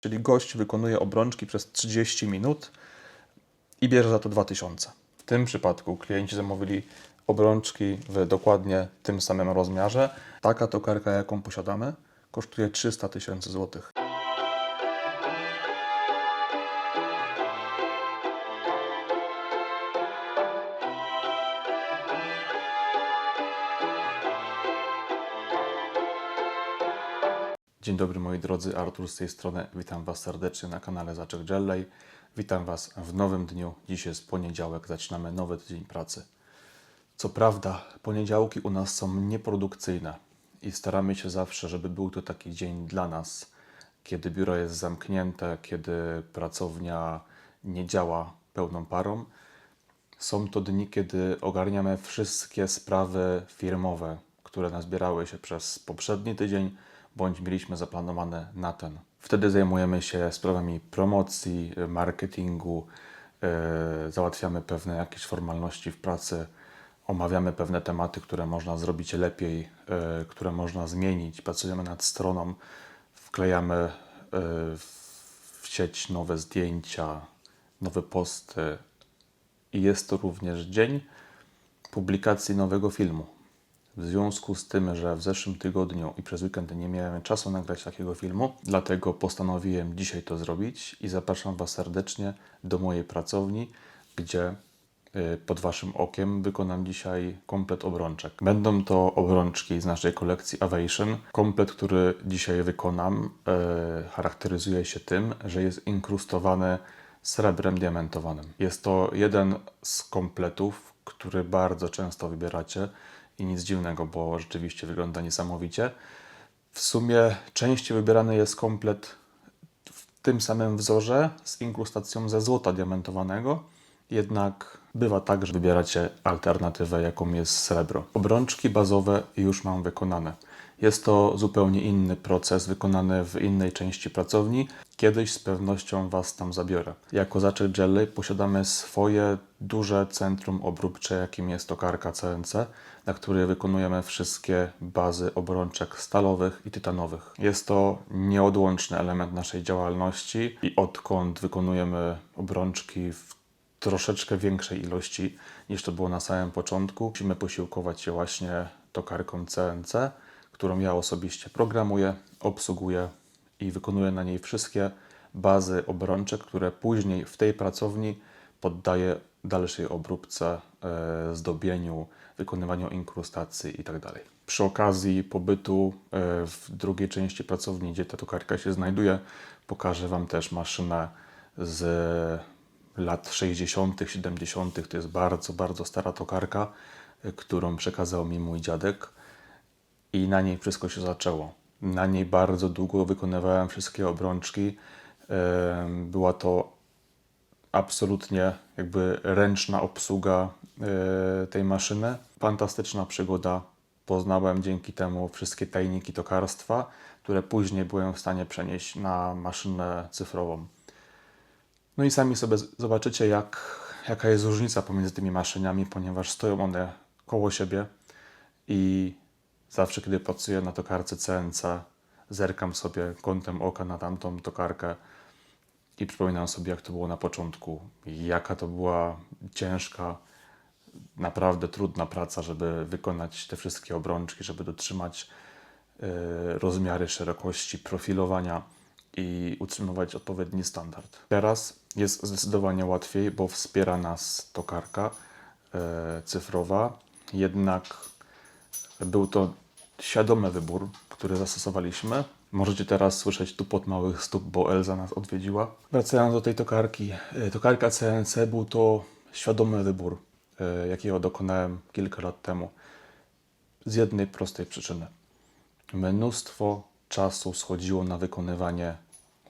Czyli gość wykonuje obrączki przez 30 minut i bierze za to 2000. W tym przypadku klienci zamówili obrączki w dokładnie tym samym rozmiarze. Taka tokarka, jaką posiadamy, kosztuje 300 tysięcy złotych. Dobry moi drodzy, Artur z tej strony. Witam Was serdecznie na kanale Zaczek Jelley. Witam Was w nowym dniu. Dziś jest poniedziałek, zaczynamy nowy tydzień pracy. Co prawda, poniedziałki u nas są nieprodukcyjne i staramy się zawsze, żeby był to taki dzień dla nas, kiedy biuro jest zamknięte, kiedy pracownia nie działa pełną parą. Są to dni, kiedy ogarniamy wszystkie sprawy firmowe, które nazbierały się przez poprzedni tydzień, bądź mieliśmy zaplanowane na ten. Wtedy zajmujemy się sprawami promocji, y, marketingu, y, załatwiamy pewne jakieś formalności w pracy, omawiamy pewne tematy, które można zrobić lepiej, y, które można zmienić, pracujemy nad stroną, wklejamy w sieć nowe zdjęcia, nowe posty, i jest to również dzień publikacji nowego filmu. W związku z tym, że w zeszłym tygodniu i przez weekend nie miałem czasu nagrać takiego filmu, dlatego postanowiłem dzisiaj to zrobić i zapraszam Was serdecznie do mojej pracowni, gdzie y, pod Waszym okiem wykonam dzisiaj komplet obrączek. Będą to obrączki z naszej kolekcji Avation. Komplet, który dzisiaj wykonam, y, charakteryzuje się tym, że jest inkrustowany srebrem diamentowanym. Jest to jeden z kompletów, który bardzo często wybieracie i nic dziwnego, bo rzeczywiście wygląda niesamowicie. W sumie częściej wybierany jest komplet w tym samym wzorze z inkrustacją ze złota diamentowanego, jednak bywa tak, że wybieracie alternatywę, jaką jest srebro. Obrączki bazowe już mam wykonane. Jest to zupełnie inny proces, wykonany w innej części pracowni. Kiedyś z pewnością Was tam zabiorę. Jako Zaczek Jelly posiadamy swoje duże centrum obróbcze, jakim jest tokarka CNC, na której wykonujemy wszystkie bazy obrączek stalowych i tytanowych. Jest to nieodłączny element naszej działalności i odkąd wykonujemy obrączki w troszeczkę większej ilości niż to było na samym początku, musimy posiłkować się właśnie tokarką CNC, którą ja osobiście programuję, obsługuję i wykonuję na niej wszystkie bazy obrączek, które później w tej pracowni poddaję dalszej obróbce, e, zdobieniu, wykonywaniu inkrustacji itd. Przy okazji pobytu e, w drugiej części pracowni, gdzie ta tokarka się znajduje, pokażę Wam też maszynę z lat 60., 70. To jest bardzo, bardzo stara tokarka, y, którą przekazał mi mój dziadek i na niej wszystko się zaczęło. Na niej bardzo długo wykonywałem wszystkie obrączki. Była to absolutnie jakby ręczna obsługa e, tej maszyny. Fantastyczna przygoda. Poznałem dzięki temu wszystkie tajniki tokarstwa, które później byłem w stanie przenieść na maszynę cyfrową. No i sami sobie zobaczycie, jak, jaka jest różnica pomiędzy tymi maszynami, ponieważ stoją one koło siebie i zawsze, kiedy pracuję na tokarce CNC, zerkam sobie kątem oka na tamtą tokarkę i przypominam sobie, jak to było na początku, jaka to była ciężka, naprawdę trudna praca, żeby wykonać te wszystkie obrączki, żeby dotrzymać e, rozmiary szerokości, profilowania i utrzymywać odpowiedni standard. Teraz jest zdecydowanie łatwiej, bo wspiera nas tokarka e, cyfrowa, jednak był to świadomy wybór, który zastosowaliśmy. Możecie teraz słyszeć tupot małych stóp, bo Elza nas odwiedziła. Wracając do tej tokarki. E, Tokarka CNC był to świadomy wybór, e, jakiego dokonałem kilka lat temu. Z jednej prostej przyczyny. Mnóstwo czasu schodziło na wykonywanie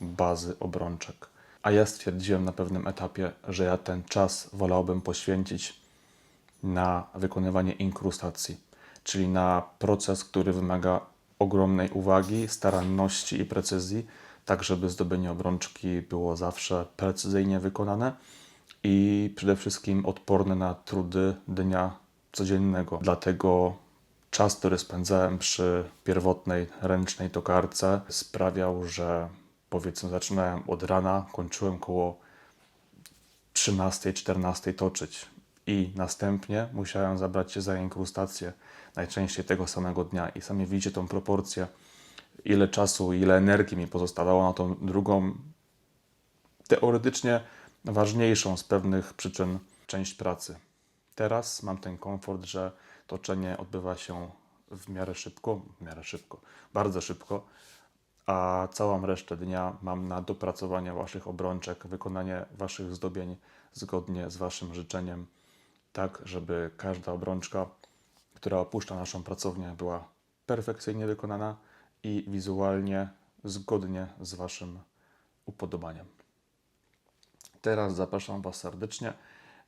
bazy obrączek. A ja stwierdziłem na pewnym etapie, że ja ten czas wolałbym poświęcić na wykonywanie inkrustacji, czyli na proces, który wymaga ogromnej uwagi, staranności i precyzji, tak żeby zdobienie obrączki było zawsze precyzyjnie wykonane i przede wszystkim odporne na trudy dnia codziennego. Dlatego czas, który spędzałem przy pierwotnej ręcznej tokarce sprawiał, że powiedzmy zaczynałem od rana, kończyłem koło 13-14 toczyć i następnie musiałem zabrać się za inkrustację najczęściej tego samego dnia i sami widzicie tą proporcję, ile czasu, ile energii mi pozostawało na tą drugą, teoretycznie ważniejszą z pewnych przyczyn część pracy. Teraz mam ten komfort, że toczenie odbywa się w miarę szybko, w miarę szybko, bardzo szybko, a całą resztę dnia mam na dopracowanie Waszych obrączek, wykonanie Waszych zdobień zgodnie z Waszym życzeniem, tak żeby każda obrączka, która opuszcza naszą pracownię, była perfekcyjnie wykonana i wizualnie zgodnie z Waszym upodobaniem. Teraz zapraszam Was serdecznie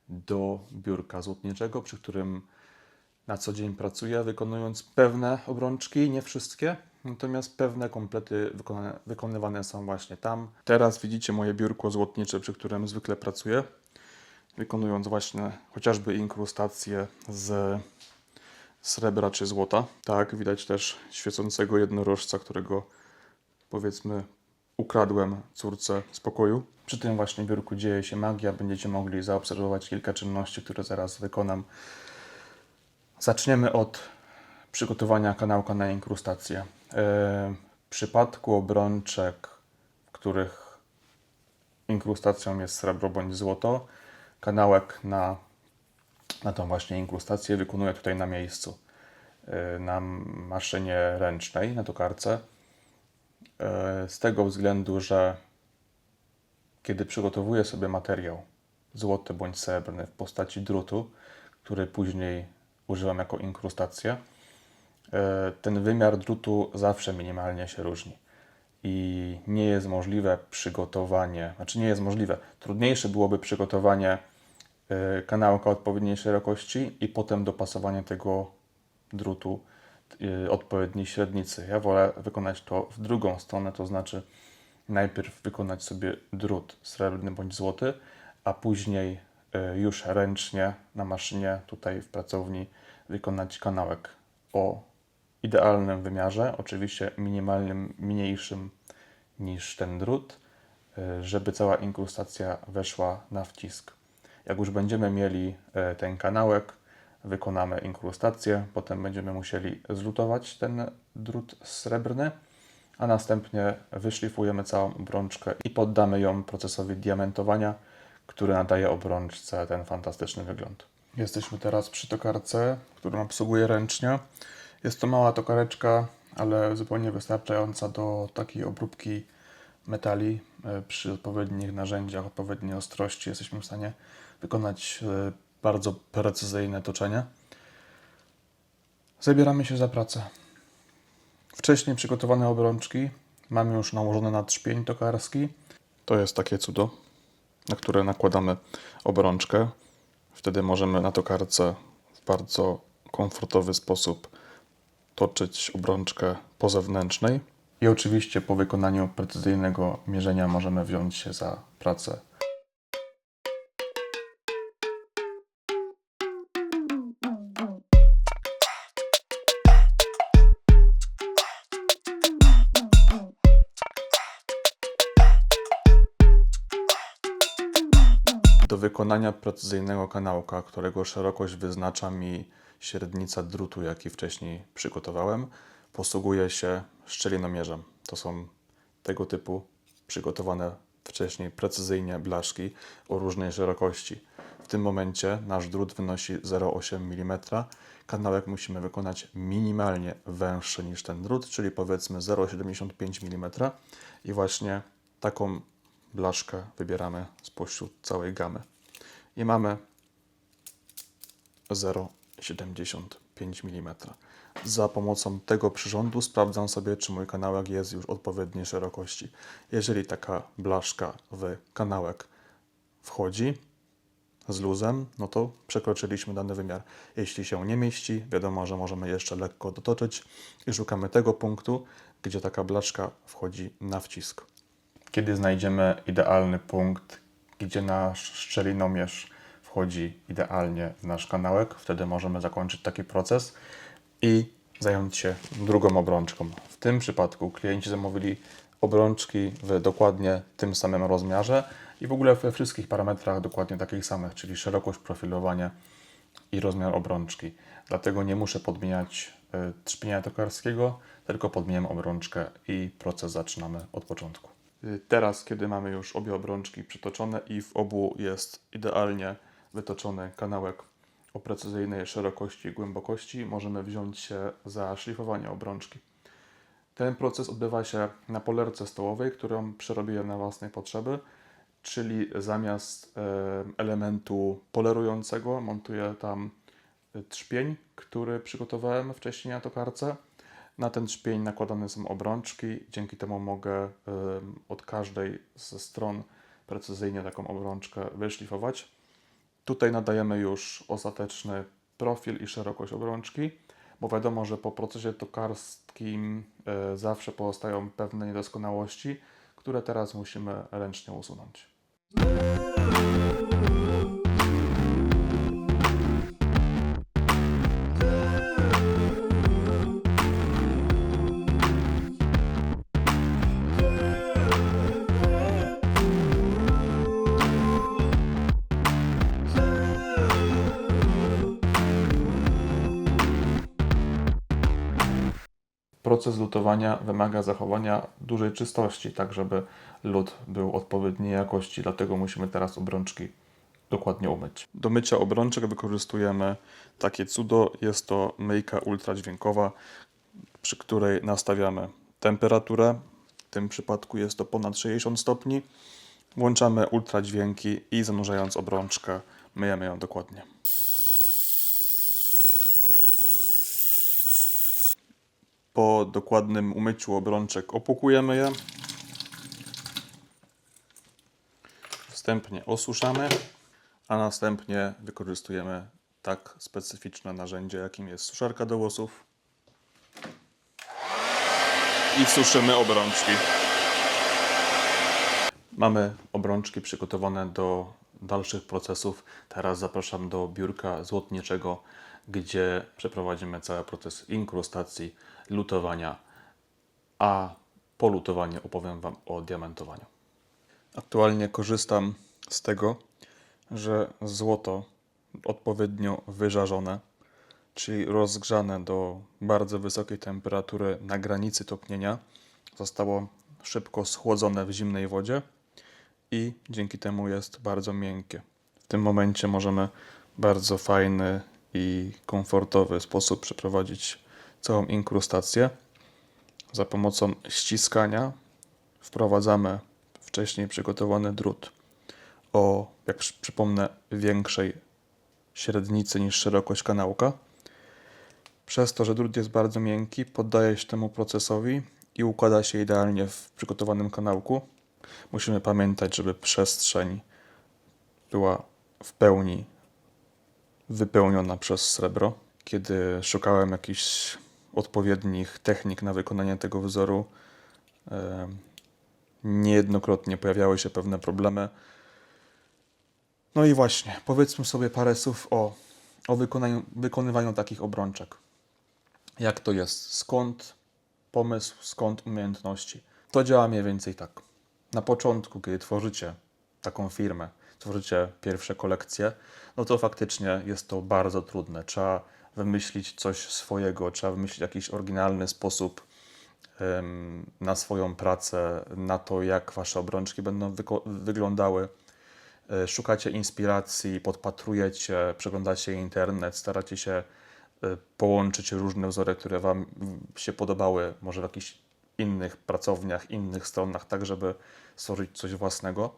do biurka złotniczego, przy którym na co dzień pracuję, wykonując pewne obrączki, nie wszystkie, natomiast pewne komplety wykonywane są właśnie tam. Teraz widzicie moje biurko złotnicze, przy którym zwykle pracuję, wykonując właśnie chociażby inkrustacje z srebra czy złota. Tak, widać też świecącego jednorożca, którego powiedzmy ukradłem córce z pokoju. Przy tym właśnie biurku dzieje się magia. Będziecie mogli zaobserwować kilka czynności, które zaraz wykonam. Zaczniemy od przygotowania kanałka na inkrustację. E, W przypadku obrączek, w których inkrustacją jest srebro bądź złoto, kanałek na, na tą właśnie inkrustację wykonuję tutaj na miejscu. e, Na maszynie ręcznej, na tokarce. E, Z tego względu, że kiedy przygotowuję sobie materiał złoty bądź srebrny w postaci drutu, który później używam jako inkrustację, e, ten wymiar drutu zawsze minimalnie się różni. I nie jest możliwe przygotowanie, znaczy nie jest możliwe, trudniejsze byłoby przygotowanie kanałka odpowiedniej szerokości i potem dopasowanie tego drutu y, odpowiedniej średnicy. Ja wolę wykonać to w drugą stronę, to znaczy najpierw wykonać sobie drut srebrny bądź złoty, a później y, już ręcznie na maszynie tutaj w pracowni wykonać kanałek o idealnym wymiarze, oczywiście minimalnym, mniejszym niż ten drut, żeby cała inkrustacja weszła na wcisk. Jak już będziemy mieli e, ten kanałek, wykonamy inkrustację, potem będziemy musieli zlutować ten drut srebrny, a następnie wyszlifujemy całą obrączkę i poddamy ją procesowi diamentowania, który nadaje obrączce ten fantastyczny wygląd. Jesteśmy teraz przy tokarce, którą obsługuję ręcznie. Jest to mała tokareczka, ale zupełnie wystarczająca do takiej obróbki metali. E, Przy odpowiednich narzędziach, odpowiedniej ostrości jesteśmy w stanie wykonać e, bardzo precyzyjne toczenie. Zabieramy się za pracę. Wcześniej przygotowane obrączki mamy już nałożone na trzpień tokarski. To jest takie cudo, na które nakładamy obrączkę. Wtedy możemy na tokarce w bardzo komfortowy sposób toczyć obrączkę po zewnętrznej. I oczywiście po wykonaniu precyzyjnego mierzenia możemy wziąć się za pracę. Wykonania precyzyjnego kanałka, którego szerokość wyznacza mi średnica drutu, jaki wcześniej przygotowałem, posługuję się szczelinomierzem. To są tego typu przygotowane wcześniej precyzyjnie blaszki o różnej szerokości. W tym momencie nasz drut wynosi 0,8 mm. Kanałek musimy wykonać minimalnie węższy niż ten drut, czyli powiedzmy 0,75 mm. I właśnie taką blaszkę wybieramy spośród całej gamy. I mamy 0,75 mm. Za pomocą tego przyrządu sprawdzam sobie, czy mój kanałek jest już odpowiedniej szerokości. Jeżeli taka blaszka w kanałek wchodzi z luzem, no to przekroczyliśmy dany wymiar. Jeśli się nie mieści, wiadomo, że możemy jeszcze lekko dotoczyć i szukamy tego punktu, gdzie taka blaszka wchodzi na wcisk. Kiedy znajdziemy idealny punkt, gdzie nasz szczelinomierz wchodzi idealnie nasz kanałek, wtedy możemy zakończyć taki proces i zająć się drugą obrączką. W tym przypadku klienci zamówili obrączki w dokładnie tym samym rozmiarze i w ogóle we wszystkich parametrach dokładnie takich samych, czyli szerokość, profilowanie i rozmiar obrączki. Dlatego nie muszę podmieniać y, trzpienia tokarskiego, tylko podmieniam obrączkę i proces zaczynamy od początku. Y, Teraz, kiedy mamy już obie obrączki przytoczone i w obu jest idealnie wytoczony kanałek o precyzyjnej szerokości i głębokości, możemy wziąć się za szlifowanie obrączki. Ten proces odbywa się na polerce stołowej, którą przerobiłem na własne potrzeby, czyli zamiast elementu polerującego montuję tam e, trzpień, który przygotowałem wcześniej na tokarce. Na ten trzpień nakładane są obrączki, dzięki temu mogę od każdej ze stron precyzyjnie taką obrączkę wyszlifować. Tutaj nadajemy już ostateczny profil i szerokość obrączki, bo wiadomo, że po procesie tokarskim e, zawsze pozostają pewne niedoskonałości, które teraz musimy ręcznie usunąć. Proces lutowania wymaga zachowania dużej czystości, tak żeby lód był odpowiedniej jakości, dlatego musimy teraz obrączki dokładnie umyć. Do mycia obrączek wykorzystujemy takie cudo, jest to myjka ultradźwiękowa, przy której nastawiamy temperaturę, w tym przypadku jest to ponad 60 stopni, włączamy ultradźwięki i zanurzając obrączkę myjemy ją dokładnie. Po dokładnym umyciu obrączek opłukujemy je. Wstępnie osuszamy, a następnie wykorzystujemy tak specyficzne narzędzie, jakim jest suszarka do włosów. I suszymy obrączki. Mamy obrączki przygotowane do dalszych procesów. Teraz zapraszam do biurka złotniczego, gdzie przeprowadzimy cały proces inkrustacji, lutowania, a po lutowaniu opowiem Wam o diamentowaniu. Aktualnie korzystam z tego, że złoto odpowiednio wyżarzone, czyli rozgrzane do bardzo wysokiej temperatury na granicy topnienia, zostało szybko schłodzone w zimnej wodzie i dzięki temu jest bardzo miękkie. W tym momencie możemy bardzo fajny i komfortowy sposób przeprowadzić całą inkrustację. Za pomocą ściskania wprowadzamy wcześniej przygotowany drut o, jak przy- przypomnę, większej średnicy niż szerokość kanałka. Przez to, że drut jest bardzo miękki, poddaje się temu procesowi i układa się idealnie w przygotowanym kanałku. Musimy pamiętać, żeby przestrzeń była w pełni wypełniona przez srebro. Kiedy szukałem jakichś odpowiednich technik na wykonanie tego wzoru, niejednokrotnie pojawiały się pewne problemy. No i właśnie, powiedzmy sobie parę słów o, o wykonywaniu takich obrączek. Jak to jest? Skąd pomysł, skąd umiejętności? To działa mniej więcej tak. Na początku, kiedy tworzycie taką firmę, tworzycie pierwsze kolekcje, no to faktycznie jest to bardzo trudne. Trzeba wymyślić coś swojego, trzeba wymyślić jakiś oryginalny sposób em, na swoją pracę, na to, jak wasze obrączki będą wyglądały. E, Szukacie inspiracji, podpatrujecie, przeglądacie internet, staracie się e, połączyć różne wzory, które Wam się podobały, może w jakichś innych pracowniach, innych stronach, tak żeby stworzyć coś własnego.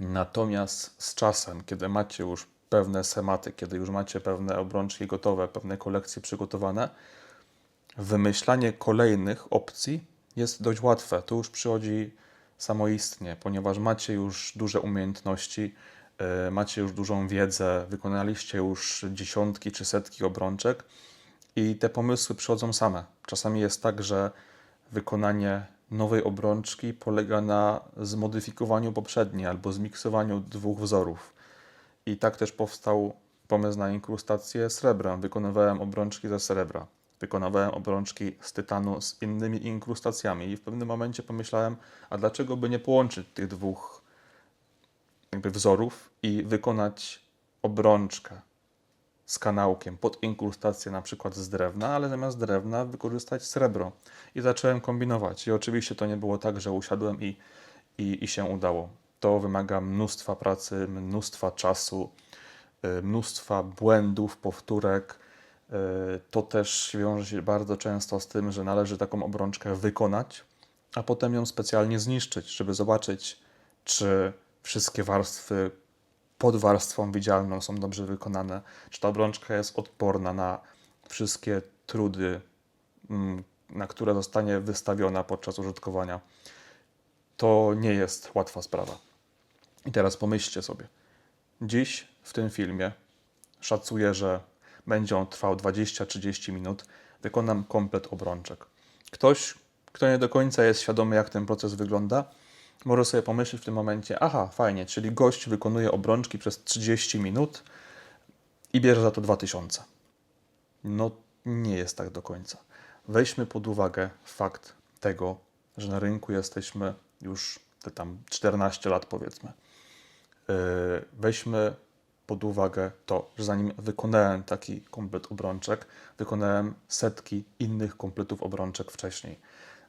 Natomiast z czasem, kiedy macie już pewne schematy, kiedy już macie pewne obrączki gotowe, pewne kolekcje przygotowane, wymyślanie kolejnych opcji jest dość łatwe. To już przychodzi samoistnie, ponieważ macie już duże umiejętności, e, macie już dużą wiedzę, wykonaliście już dziesiątki czy setki obrączek i te pomysły przychodzą same. Czasami jest tak, że wykonanie nowej obrączki polega na zmodyfikowaniu poprzedniej albo zmiksowaniu dwóch wzorów. I tak też powstał pomysł na inkrustację srebrem. Wykonywałem obrączki ze srebra. Wykonywałem obrączki z tytanu z innymi inkrustacjami i w pewnym momencie pomyślałem, a dlaczego by nie połączyć tych dwóch jakby wzorów i wykonać obrączkę z kanałkiem pod inkrustację na przykład z drewna, ale zamiast drewna wykorzystać srebro. I zacząłem kombinować. I oczywiście to nie było tak, że usiadłem i, i, i się udało. To wymaga mnóstwa pracy, mnóstwa czasu, y, mnóstwa błędów, powtórek. Y, To też wiąże się bardzo często z tym, że należy taką obrączkę wykonać, a potem ją specjalnie zniszczyć, żeby zobaczyć, czy wszystkie warstwy pod warstwą widzialną są dobrze wykonane, czy ta obrączka jest odporna na wszystkie trudy, mm, na które zostanie wystawiona podczas użytkowania. To nie jest łatwa sprawa. I teraz pomyślcie sobie. Dziś w tym filmie szacuję, że będzie on trwał 20-30 minut. Wykonam komplet obrączek. Ktoś, kto nie do końca jest świadomy, jak ten proces wygląda, może sobie pomyśleć w tym momencie, aha, fajnie, czyli gość wykonuje obrączki przez 30 minut i bierze za to 2000. No, nie jest tak do końca. Weźmy pod uwagę fakt tego, że na rynku jesteśmy już te tam 14 lat, powiedzmy. Yy, Weźmy pod uwagę to, że zanim wykonałem taki komplet obrączek, wykonałem setki innych kompletów obrączek wcześniej.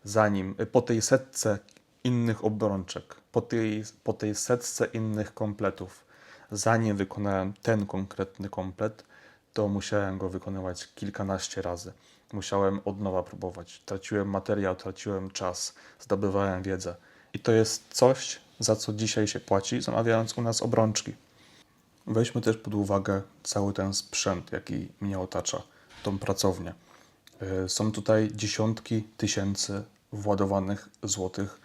Zanim, po tej setce innych obrączek, po tej, po tej setce innych kompletów, zanim wykonałem ten konkretny komplet, to musiałem go wykonywać kilkanaście razy. Musiałem od nowa próbować. Traciłem materiał, traciłem czas, zdobywałem wiedzę. I to jest coś, za co dzisiaj się płaci, zamawiając u nas obrączki. Weźmy też pod uwagę cały ten sprzęt, jaki mnie otacza, tą pracownię. Y, Są tutaj dziesiątki tysięcy władowanych złotych,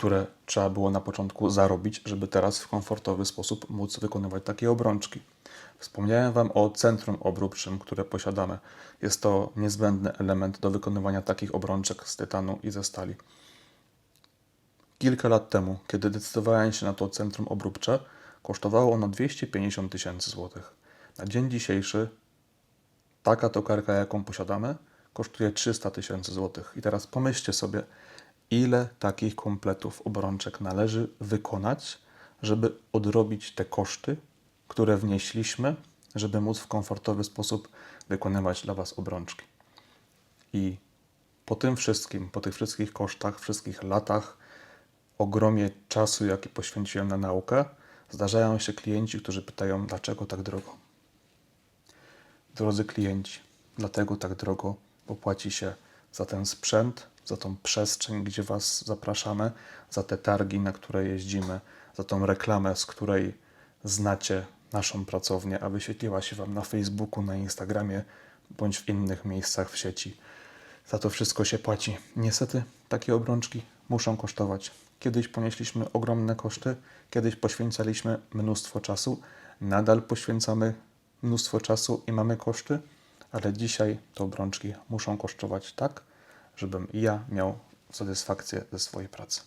które trzeba było na początku zarobić, żeby teraz w komfortowy sposób móc wykonywać takie obrączki. Wspomniałem Wam o centrum obróbczym, które posiadamy. Jest to niezbędny element do wykonywania takich obrączek z tytanu i ze stali. Kilka lat temu, kiedy decydowałem się na to centrum obróbcze, kosztowało ono 250 tysięcy złotych. Na dzień dzisiejszy taka tokarka, jaką posiadamy, kosztuje 300 tysięcy złotych. I teraz pomyślcie sobie, ile takich kompletów obrączek należy wykonać, żeby odrobić te koszty, które wnieśliśmy, żeby móc w komfortowy sposób wykonywać dla Was obrączki. I po tym wszystkim, po tych wszystkich kosztach, wszystkich latach, ogromie czasu, jaki poświęciłem na naukę, zdarzają się klienci, którzy pytają, dlaczego tak drogo. Drodzy klienci, dlatego tak drogo, bo płaci się za ten sprzęt, za tą przestrzeń, gdzie Was zapraszamy, za te targi, na które jeździmy, za tą reklamę, z której znacie naszą pracownię, a wyświetliła się Wam na Facebooku, na Instagramie bądź w innych miejscach w sieci. Za to wszystko się płaci. Niestety takie obrączki muszą kosztować. Kiedyś ponieśliśmy ogromne koszty, kiedyś poświęcaliśmy mnóstwo czasu, nadal poświęcamy mnóstwo czasu i mamy koszty, ale dzisiaj te obrączki muszą kosztować tak, żebym ja miał satysfakcję ze swojej pracy.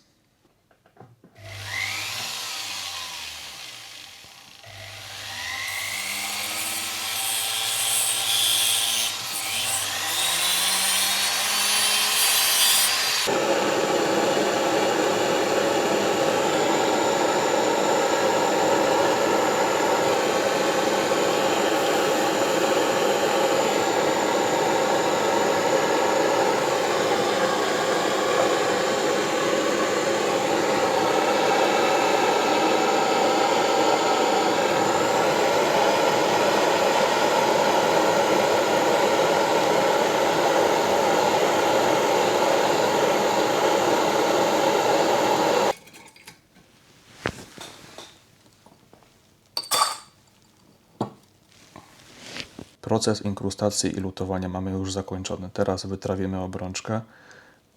Proces inkrustacji i lutowania mamy już zakończony. Teraz wytrawimy obrączkę,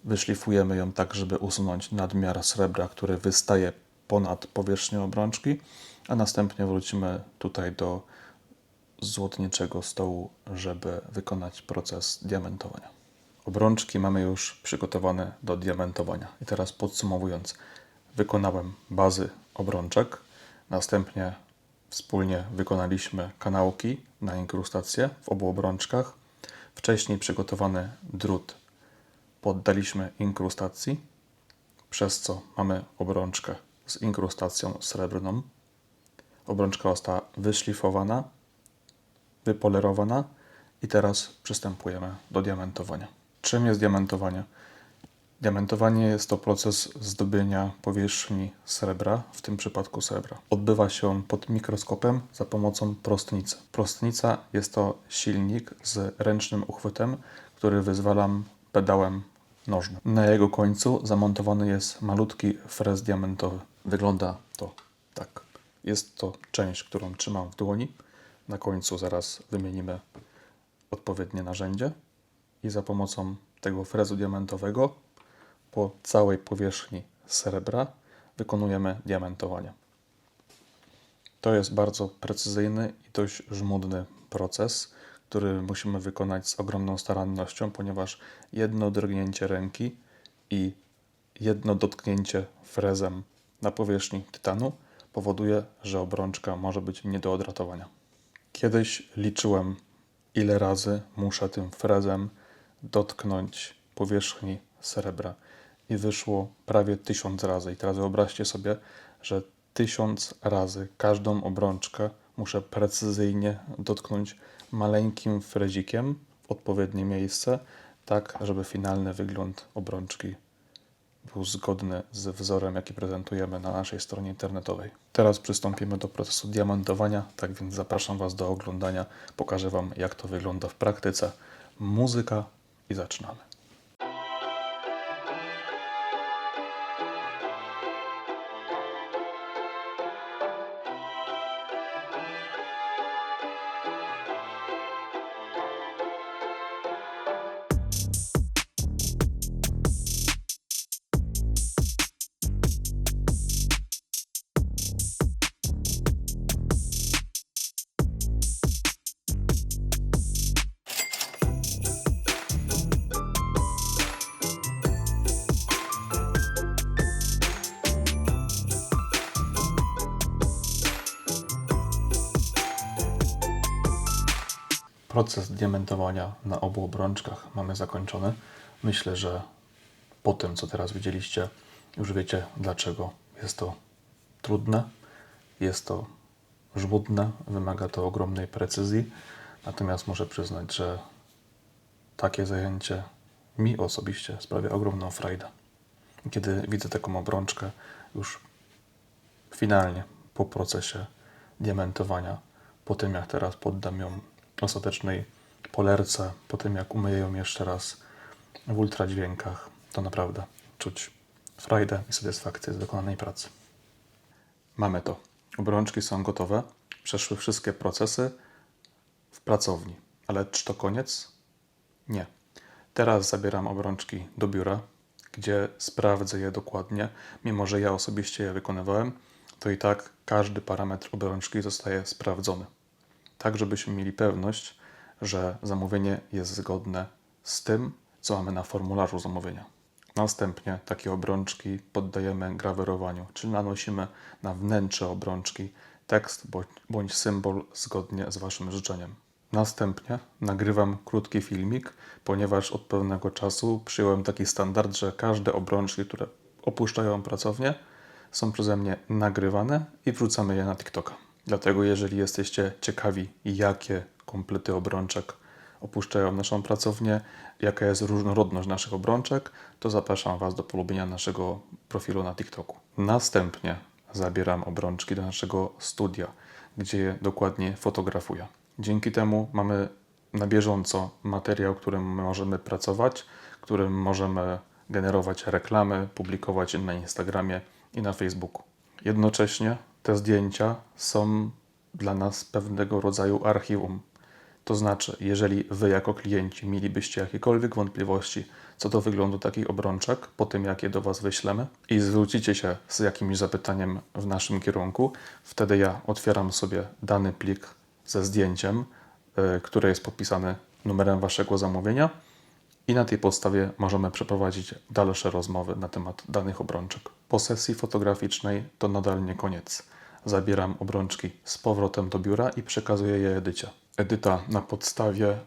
wyszlifujemy ją tak, żeby usunąć nadmiar srebra, który wystaje ponad powierzchnię obrączki, a następnie wrócimy tutaj do złotniczego stołu, żeby wykonać proces diamentowania. Obrączki mamy już przygotowane do diamentowania. I teraz podsumowując, wykonałem bazy obrączek, następnie wspólnie wykonaliśmy kanałki na inkrustację w obu obrączkach. wcześniej przygotowany drut poddaliśmy inkrustacji, przez co mamy obrączkę z inkrustacją srebrną. Obrączka została wyszlifowana, wypolerowana i teraz przystępujemy do diamentowania. Czym jest diamentowanie? Diamentowanie jest to proces zdobienia powierzchni srebra, w tym przypadku srebra. Odbywa się pod mikroskopem za pomocą prostnicy. Prostnica jest to silnik z ręcznym uchwytem, który wyzwalam pedałem nożnym. Na jego końcu zamontowany jest malutki frez diamentowy. Wygląda to tak. Jest to część, którą trzymam w dłoni. Na końcu zaraz wymienimy odpowiednie narzędzie i za pomocą tego frezu diamentowego po całej powierzchni srebra wykonujemy diamentowanie. To jest bardzo precyzyjny i dość żmudny proces, który musimy wykonać z ogromną starannością, ponieważ jedno drgnięcie ręki i jedno dotknięcie frezem na powierzchni tytanu powoduje, że obrączka może być nie do odratowania. Kiedyś liczyłem, ile razy muszę tym frezem dotknąć powierzchni srebra i wyszło prawie tysiąc razy. I teraz wyobraźcie sobie, że tysiąc razy każdą obrączkę muszę precyzyjnie dotknąć maleńkim frezikiem w odpowiednie miejsce, tak żeby finalny wygląd obrączki był zgodny z wzorem, jaki prezentujemy na naszej stronie internetowej. Teraz przystąpimy do procesu diamentowania, tak więc zapraszam Was do oglądania. Pokażę Wam, jak to wygląda w praktyce. Muzyka i zaczynamy. Proces diamentowania na obu obrączkach mamy zakończony. Myślę, że po tym, co teraz widzieliście, już wiecie, dlaczego jest to trudne, jest to żmudne, wymaga to ogromnej precyzji. Natomiast muszę przyznać, że takie zajęcie mi osobiście sprawia ogromną frajdę. Kiedy widzę taką obrączkę już finalnie po procesie diamentowania, po tym jak teraz poddam ją ostatecznej polerce, po tym jak umyję ją jeszcze raz w ultradźwiękach, to naprawdę czuć frajdę i satysfakcję z wykonanej pracy. Mamy to. Obrączki są gotowe. Przeszły wszystkie procesy w pracowni. Ale czy to koniec? Nie. Teraz zabieram obrączki do biura, gdzie sprawdzę je dokładnie. Mimo, że ja osobiście je wykonywałem, to i tak każdy parametr obrączki zostaje sprawdzony tak żebyśmy mieli pewność, że zamówienie jest zgodne z tym, co mamy na formularzu zamówienia. Następnie takie obrączki poddajemy grawerowaniu, czyli nanosimy na wnętrze obrączki tekst bądź symbol zgodnie z Waszym życzeniem. Następnie nagrywam krótki filmik, ponieważ od pewnego czasu przyjąłem taki standard, że każde obrączki, które opuszczają pracownię, są przeze mnie nagrywane i wrzucamy je na TikToka. Dlatego, jeżeli jesteście ciekawi, jakie komplety obrączek opuszczają naszą pracownię, jaka jest różnorodność naszych obrączek, to zapraszam Was do polubienia naszego profilu na TikToku. Następnie zabieram obrączki do naszego studia, gdzie je dokładnie fotografuję. Dzięki temu mamy na bieżąco materiał, którym możemy pracować, którym możemy generować reklamy, publikować na Instagramie i na Facebooku. Jednocześnie te zdjęcia są dla nas pewnego rodzaju archiwum. To znaczy, jeżeli Wy jako klienci mielibyście jakiekolwiek wątpliwości co do wyglądu takich obrączek, po tym jak je do Was wyślemy i zwrócicie się z jakimś zapytaniem w naszym kierunku, wtedy ja otwieram sobie dany plik ze zdjęciem, yy, które jest podpisane numerem Waszego zamówienia i na tej podstawie możemy przeprowadzić dalsze rozmowy na temat danych obrączek. Po sesji fotograficznej to nadal nie koniec. Zabieram obrączki z powrotem do biura i przekazuję je Edycie. Edyta na podstawie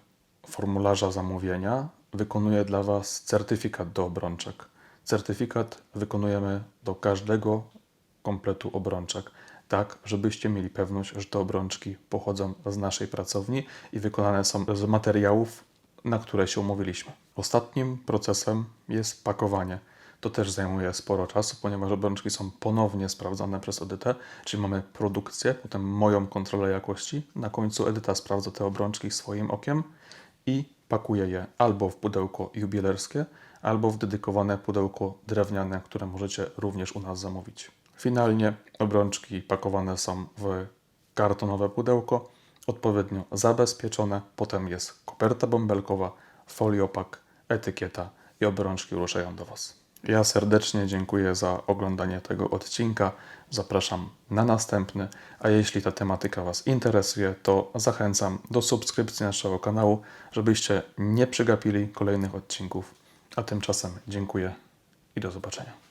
formularza zamówienia wykonuję dla Was certyfikat do obrączek. Certyfikat wykonujemy do każdego kompletu obrączek, tak żebyście mieli pewność, że te obrączki pochodzą z naszej pracowni i wykonane są z materiałów, na które się umówiliśmy. Ostatnim procesem jest pakowanie. To też zajmuje sporo czasu, ponieważ obrączki są ponownie sprawdzane przez Edytę, czyli mamy produkcję, potem moją kontrolę jakości. Na końcu Edyta sprawdza te obrączki swoim okiem i pakuje je albo w pudełko jubilerskie, albo w dedykowane pudełko drewniane, które możecie również u nas zamówić. Finalnie obrączki pakowane są w kartonowe pudełko, odpowiednio zabezpieczone, potem jest koperta bąbelkowa, foliopak, etykieta i obrączki ruszają do Was. Ja serdecznie dziękuję za oglądanie tego odcinka. Zapraszam na następny, a jeśli ta tematyka Was interesuje, to zachęcam do subskrypcji naszego kanału, żebyście nie przegapili kolejnych odcinków. A tymczasem dziękuję i do zobaczenia.